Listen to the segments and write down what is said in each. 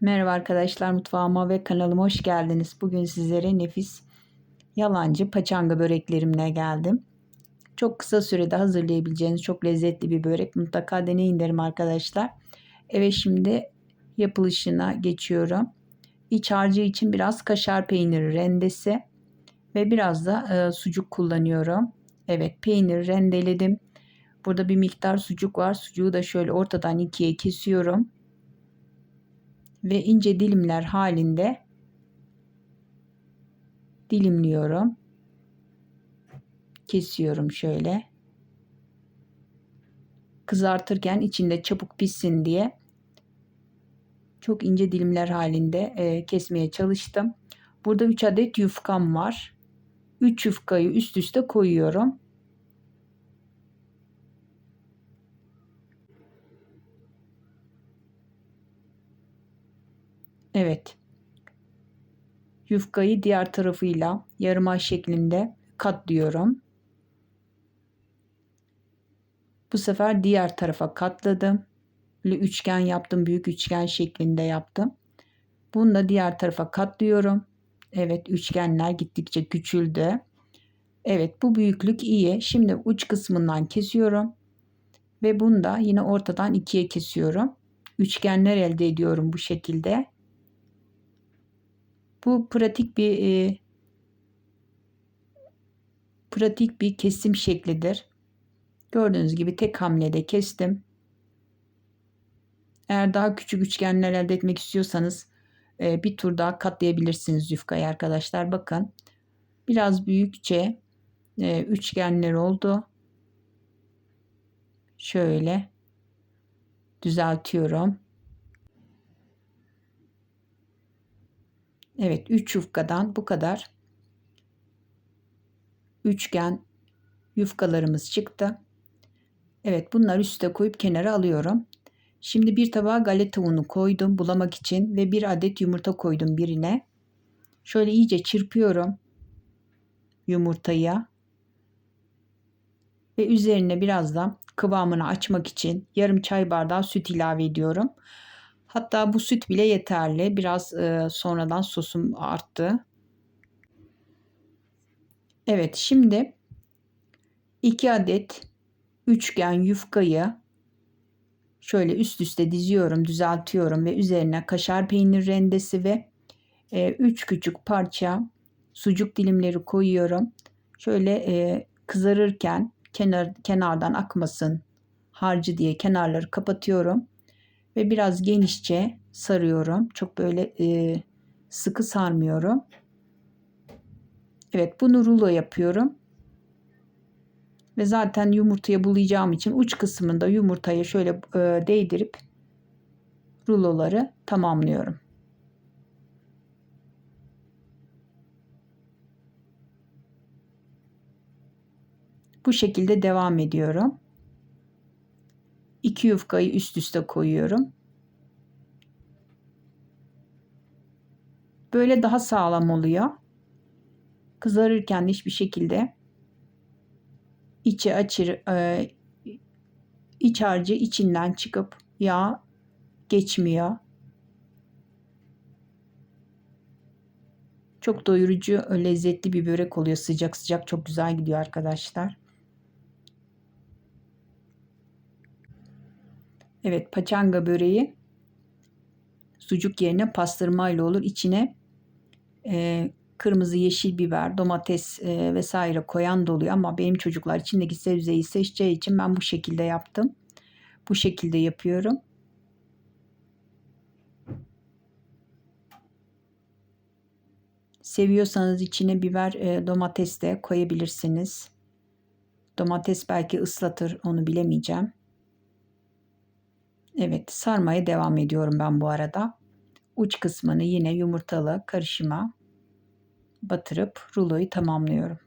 Merhaba arkadaşlar mutfağıma ve kanalıma hoş geldiniz. Bugün sizlere nefis yalancı paçanga böreklerimle geldim. Çok kısa sürede hazırlayabileceğiniz çok lezzetli bir börek. Mutlaka deneyin derim arkadaşlar. Evet şimdi yapılışına geçiyorum. İç harcı için biraz kaşar peyniri rendesi ve biraz da e, sucuk kullanıyorum. Evet peynir rendeledim. Burada bir miktar sucuk var. Sucuğu da şöyle ortadan ikiye kesiyorum ve ince dilimler halinde dilimliyorum. Kesiyorum şöyle. Kızartırken içinde çabuk pişsin diye çok ince dilimler halinde e, kesmeye çalıştım. Burada 3 adet yufkam var. 3 yufkayı üst üste koyuyorum. Evet. Yufkayı diğer tarafıyla yarım ay şeklinde katlıyorum. Bu sefer diğer tarafa katladım. Böyle üçgen yaptım. Büyük üçgen şeklinde yaptım. Bunu da diğer tarafa katlıyorum. Evet üçgenler gittikçe küçüldü. Evet bu büyüklük iyi. Şimdi uç kısmından kesiyorum. Ve bunu da yine ortadan ikiye kesiyorum. Üçgenler elde ediyorum bu şekilde. Bu pratik bir e, pratik bir kesim şeklidir. Gördüğünüz gibi tek hamlede kestim. Eğer daha küçük üçgenler elde etmek istiyorsanız e, bir tur daha katlayabilirsiniz yufkayı arkadaşlar. Bakın biraz büyükçe e, üçgenler oldu. Şöyle düzeltiyorum. Evet 3 yufkadan bu kadar üçgen yufkalarımız çıktı. Evet bunları üste koyup kenara alıyorum. Şimdi bir tabağa galeta unu koydum bulamak için ve bir adet yumurta koydum birine. Şöyle iyice çırpıyorum yumurtayı. Ve üzerine biraz da kıvamını açmak için yarım çay bardağı süt ilave ediyorum. Hatta bu süt bile yeterli. Biraz e, sonradan sosum arttı. Evet şimdi 2 adet üçgen yufkayı şöyle üst üste diziyorum, düzeltiyorum ve üzerine kaşar peynir rendesi ve 3 e, küçük parça sucuk dilimleri koyuyorum. Şöyle e, kızarırken kenar kenardan akmasın harcı diye kenarları kapatıyorum ve biraz genişçe sarıyorum. Çok böyle e, sıkı sarmıyorum. Evet bunu rulo yapıyorum. Ve zaten yumurtaya bulayacağım için uç kısmında yumurtaya şöyle e, değdirip ruloları tamamlıyorum. Bu şekilde devam ediyorum. 2 yufkayı üst üste koyuyorum. Böyle daha sağlam oluyor. Kızarırken hiçbir şekilde içi açır e, iç harcı içinden çıkıp yağ geçmiyor. Çok doyurucu, lezzetli bir börek oluyor. Sıcak sıcak çok güzel gidiyor arkadaşlar. Evet paçanga böreği sucuk yerine pastırmayla olur. İçine e, kırmızı yeşil biber, domates e, vesaire koyan da oluyor ama benim çocuklar içindeki sebzeyi seçeceği için ben bu şekilde yaptım. Bu şekilde yapıyorum. Seviyorsanız içine biber, e, domates de koyabilirsiniz. Domates belki ıslatır onu bilemeyeceğim. Evet sarmaya devam ediyorum ben bu arada. Uç kısmını yine yumurtalı karışıma batırıp ruloyu tamamlıyorum.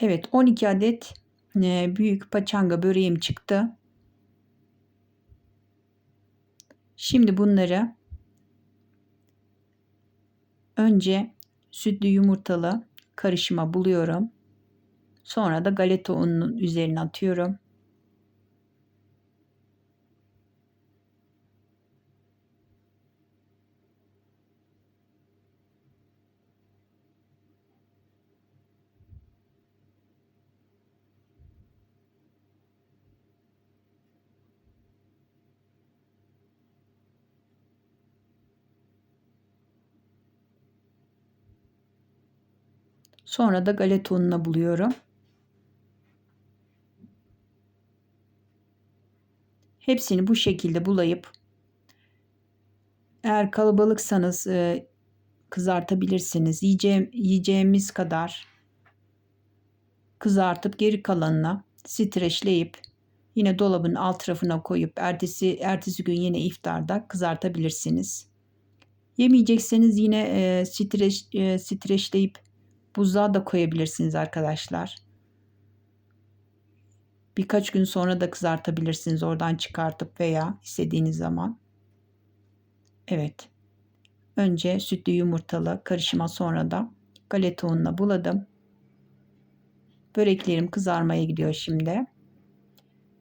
Evet 12 adet e, büyük paçanga böreğim çıktı. Şimdi bunları önce sütlü yumurtalı karışıma buluyorum. Sonra da galeta ununun üzerine atıyorum. Sonra da galeta ununa buluyorum. Hepsini bu şekilde bulayıp eğer kalabalıksanız e, kızartabilirsiniz. Yiyeceğim, yiyeceğimiz kadar kızartıp geri kalanına streçleyip yine dolabın alt tarafına koyup ertesi ertesi gün yine iftarda kızartabilirsiniz. Yemeyecekseniz yine e, streç, e, streçleyip buzluğa da koyabilirsiniz arkadaşlar. Birkaç gün sonra da kızartabilirsiniz oradan çıkartıp veya istediğiniz zaman. Evet. Önce sütlü yumurtalı karışıma sonra da galeta ununa buladım. Böreklerim kızarmaya gidiyor şimdi.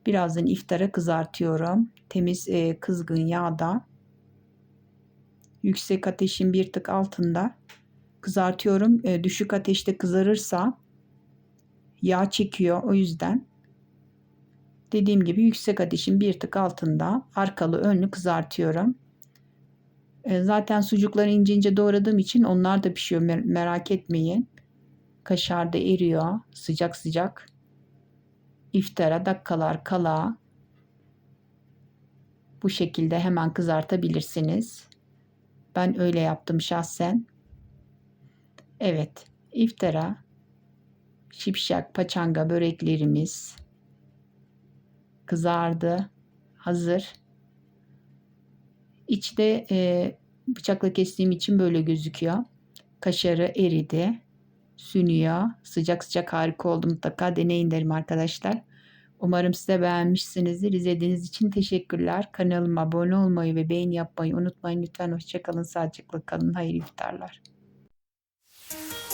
Birazdan iftara kızartıyorum. Temiz e, kızgın yağda. Yüksek ateşin bir tık altında kızartıyorum. E, düşük ateşte kızarırsa yağ çekiyor. O yüzden dediğim gibi yüksek ateşin bir tık altında arkalı önlü kızartıyorum. E, zaten sucukları ince ince doğradığım için onlar da pişiyor mer merak etmeyin. Kaşar da eriyor sıcak sıcak. İftara dakikalar kala bu şekilde hemen kızartabilirsiniz. Ben öyle yaptım şahsen. Evet, iftara şipşak paçanga böreklerimiz kızardı. Hazır. İçte e, bıçakla kestiğim için böyle gözüküyor. Kaşarı eridi. Sünüyor. Sıcak sıcak harika oldu. Mutlaka deneyin derim arkadaşlar. Umarım siz de beğenmişsinizdir. İzlediğiniz için teşekkürler. Kanalıma abone olmayı ve beğeni yapmayı unutmayın. Lütfen hoşçakalın. Sağlıcakla kalın. Hayırlı iftarlar. Thank you.